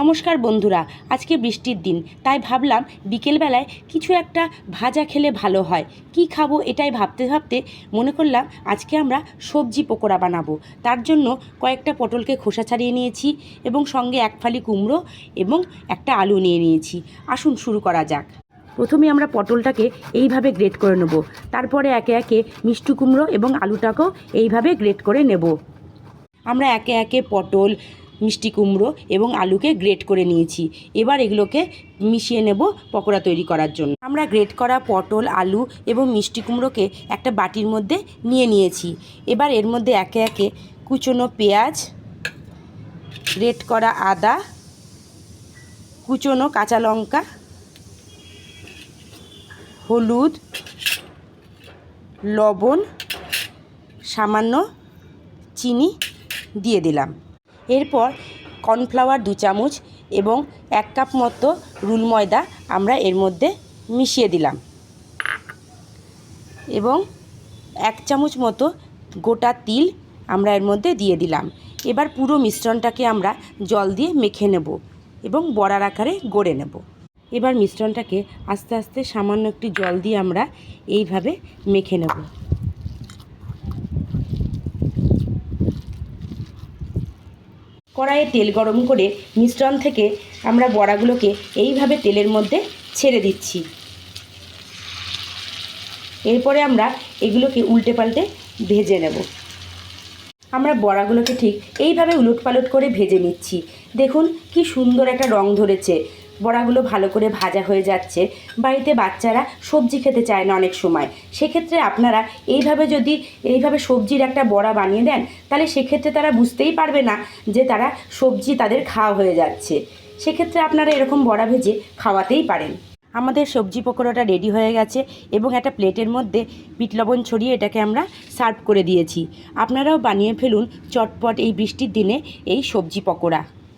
নমস্কার বন্ধুরা, আজকে বৃষ্টির দিন, তাই ভাবলাম বিকেলবেলায় কিছু একটা ভাজা খেলে ভালো হয়। কি খাব এটাই ভাবতে ভাবতে মনে করলাম আজকে আমরা সবজি পকোড়া বানাবো। তার জন্য কয়েকটা পটলকে খোসা ছাড়িয়ে নিয়েছি এবং সঙ্গে এক ফালি কুমড়ো এবং একটা আলু নিয়ে নিয়েছি। আসুন শুরু করা যাক। প্রথমে আমরা পটলটাকে এইভাবে গ্রেট করে নেব। তারপরে একে একে মিষ্টি কুমড়ো এবং আলুটাকেও এইভাবে গ্রেট করে নেব। আমরা একে একে পটল মিষ্টি কুমড়ো এবং আলুকে গ্রেট করে নিয়েছি। এবার এগুলোকে মিশিয়ে নেব পকোড়া তৈরি করার জন্য। আমরা গ্রেট করা পটল, আলু এবং মিষ্টি কুমড়োকে একটা বাটির মধ্যে নিয়ে নিয়েছি। এবার এর মধ্যে একে একে কুচনো পেঁয়াজ, গ্রেট করা আদা, কুচনো কাঁচা লঙ্কা, হলুদ, লবণ, সামান্য চিনি দিয়ে দিলাম। এরপর কর্নফ্লাওয়ার দু চামচ এবং এক কাপ মতো রুল ময়দা আমরা এর মধ্যে মিশিয়ে দিলাম। এবং এক চামচ মতো গোটা তিল আমরা এর মধ্যে দিয়ে দিলাম। এবার পুরো মিশ্রণটাকে আমরা জল দিয়ে মেখে নেব এবং বড়ার আকারে গড়ে নেব। এবার মিশ্রণটাকে আস্তে আস্তে সামান্য একটু জল দিয়ে আমরা এইভাবে মেখে নেব। কড়াইয়ে তেল গরম করে মিশ্রণ থেকে আমরা বড়াগুলোকে এইভাবে তেলের মধ্যে ছেড়ে দিচ্ছি। এরপরে আমরা এগুলোকে উল্টে পাল্টে ভেজে নেব। আমরা বড়াগুলোকে ঠিক এইভাবে উলট পালট করে ভেজে নিচ্ছি। দেখুন কি সুন্দর একটা রং ধরেছে। বড়াগুলো ভালো করে ভাজা হয়ে যাচ্ছে। বাড়িতে বাচ্চারা সবজি খেতে চায় না অনেক সময়। সেক্ষেত্রে আপনারা এইভাবে যদি এইভাবে সবজির একটা বড়া বানিয়ে দেন, তাহলে সেক্ষেত্রে তারা বুঝতেই পারবে না যে তারা সবজি তাদের খাওয়া হয়ে যাচ্ছে। সেক্ষেত্রে আপনারা এরকম বড়া ভেজে খাওয়াতেই পারেন। আমাদের সবজি পকোড়াটা রেডি হয়ে গেছে এবং একটা প্লেটের মধ্যে বিট লবণ ছড়িয়ে এটাকে আমরা সার্ভ করে দিয়েছি। আপনারাও বানিয়ে ফেলুন চটপট এই বৃষ্টির দিনে এই সবজি পকোড়া।